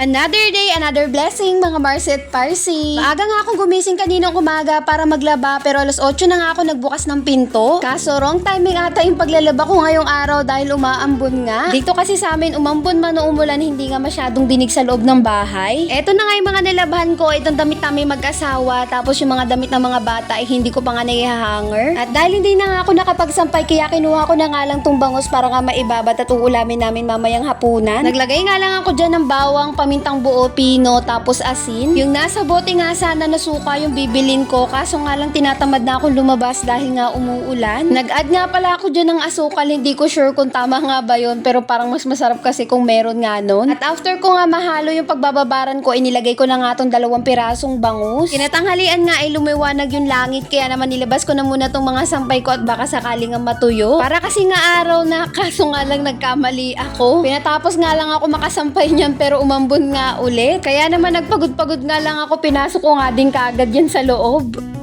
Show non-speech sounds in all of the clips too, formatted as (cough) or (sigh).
Another day, another blessing, mga Marset Parsi. Maaga nga akong gumising kaninang umaga para maglaba pero alas 8 na nga ako nagbukas ng pinto. Kaso wrong timing ata yung paglalaba ko ngayong araw dahil umaambon nga. Dito kasi sa amin umambon man o umulan hindi nga masyadong dinig sa loob ng bahay. Eto na nga yung mga nilabahan ko, itong damit namin mag-asawa tapos yung mga damit ng mga bata ay hindi ko pa nga naihahanger. At dahil hindi na nga ako nakapagsampay kaya kinuha ko na nga lang tong bangos para nga maibabat at uulamin namin mamayang hapunan. Naglagay nga lang ako dyan ng bawang, pamintang buo, pino, tapos asin. Yung nasa bote nga sana na suka yung bibilin ko kaso nga lang tinatamad na akong lumabas dahil nga umuulan. Nag-add nga pala ako dyan ng asukal, hindi ko sure kung tama nga ba yun pero parang mas masarap kasi kung meron nga nun. At after ko nga mahalo yung pagbababaran ko, inilagay ko na nga tong dalawang pirasong bangus. Kinatanghalian nga ay lumiwanag yung langit kaya naman nilabas ko na muna tong mga sampay ko at baka sakaling nga matuyo. Para kasi nga araw na (laughs) kaso nga lang nagkamali ako. Pinatapos nga lang ako makasampay niyan pero umambon nga ulit. Kaya naman nagpagod-pagod nga lang ako, pinasok ko nga din kaagad yan sa loob.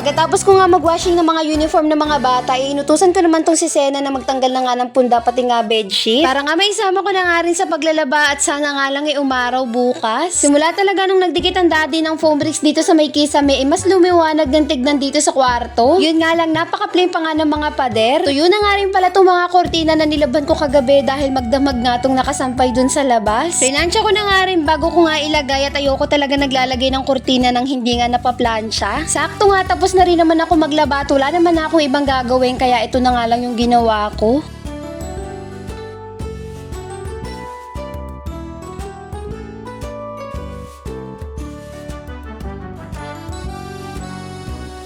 Pagkatapos ko nga mag-washing ng mga uniform ng mga bata, eh, inutusan ko naman tong si Sena na magtanggal na nga ng punda pati nga bedsheet. Para nga may isama ko na nga rin sa paglalaba at sana nga lang ay umaraw bukas. Simula talaga nung nagdikit ang daddy ng foam bricks dito sa may kisame, eh, mas lumiwanag ng tignan dito sa kwarto. Yun nga lang, napaka-plain pa nga ng mga pader. Tuyo na nga rin pala tong mga kortina na nilaban ko kagabi dahil magdamag nga tong nakasampay dun sa labas. Pinansya ko na nga rin bago ko nga ilagay at ayoko talaga naglalagay ng kortina ng hindi nga napaplansya. Sakto nga tapos na rin naman ako maglaba at wala naman akong ibang gagawin kaya ito na nga lang yung ginawa ko.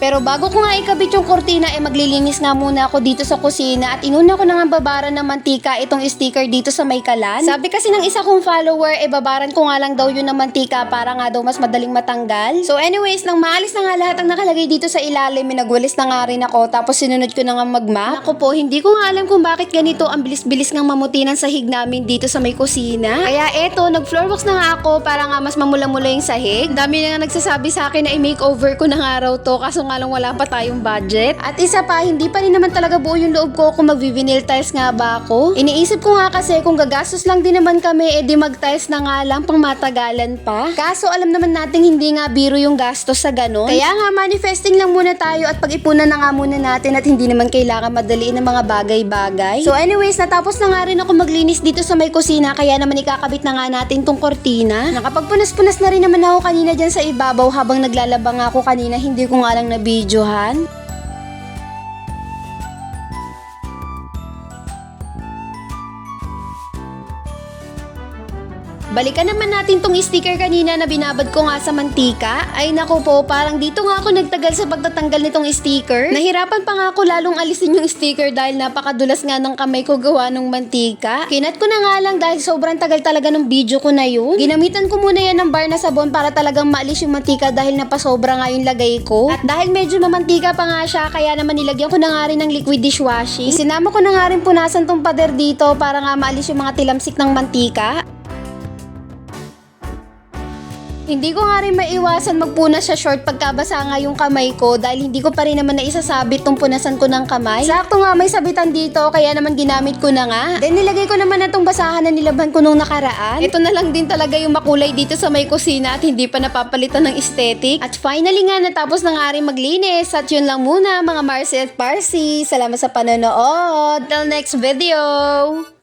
Pero bago ko nga ikabit yung kortina, eh maglilinis nga muna ako dito sa kusina at inuna ko na nga babaran ng mantika itong sticker dito sa may kalan. Sabi kasi ng isa kong follower, eh babaran ko nga lang daw yun ng mantika para nga daw mas madaling matanggal. So anyways, nang maalis na nga lahat ang nakalagay dito sa ilalim, eh nagwalis na nga rin ako tapos sinunod ko na nga magma. Ako po, hindi ko nga alam kung bakit ganito ang bilis-bilis ng mamuti ng sahig namin dito sa may kusina. Kaya eto, nag-floor wax na nga ako para nga mas mamula-mula yung sahig. Dami na nga nagsasabi sa akin na i-makeover ko na nga raw to kaso nga lang wala pa tayong budget. At isa pa, hindi pa rin naman talaga buo yung loob ko kung mag-vinyl tiles nga ba ako. Iniisip ko nga kasi kung gagastos lang din naman kami, edi mag-tiles na nga lang pang matagalan pa. Kaso alam naman natin hindi nga biro yung gastos sa ganon. Kaya nga manifesting lang muna tayo at pag-ipunan na nga muna natin at hindi naman kailangan madaliin ng mga bagay-bagay. So anyways, natapos na nga rin ako maglinis dito sa may kusina kaya naman ikakabit na nga natin tong kortina. Nakapagpunas-punas na rin naman ako kanina dyan sa ibabaw habang naglalaba nga ako kanina hindi ko nga lang na-videohan. Balikan naman natin tong sticker kanina na binabad ko nga sa mantika. Ay naku po, parang dito nga ako nagtagal sa pagtatanggal nitong sticker. Nahirapan pa nga ako lalong alisin yung sticker dahil napakadulas nga ng kamay ko gawa ng mantika. Kinat ko na nga lang dahil sobrang tagal talaga ng video ko na yun. Ginamitan ko muna yan ng bar na sabon para talagang maalis yung mantika dahil napasobra nga yung lagay ko. At dahil medyo mamantika pa nga siya, kaya naman nilagyan ko na nga rin ng liquid dishwashing. Isinama ko na nga rin punasan tong pader dito para nga maalis yung mga tilamsik ng mantika. Hindi ko nga rin maiwasan magpunas sa short pagkabasa nga yung kamay ko dahil hindi ko pa rin naman naisasabit tong punasan ko ng kamay. Sakto nga may sabitan dito kaya naman ginamit ko na nga. Then nilagay ko naman na basahan na nilabhan ko nung nakaraan. Ito na lang din talaga yung makulay dito sa may kusina at hindi pa napapalitan ng aesthetic. At finally nga natapos na nga rin maglinis at yun lang muna mga Marcy at Parsi. Salamat sa panonood. Till next video!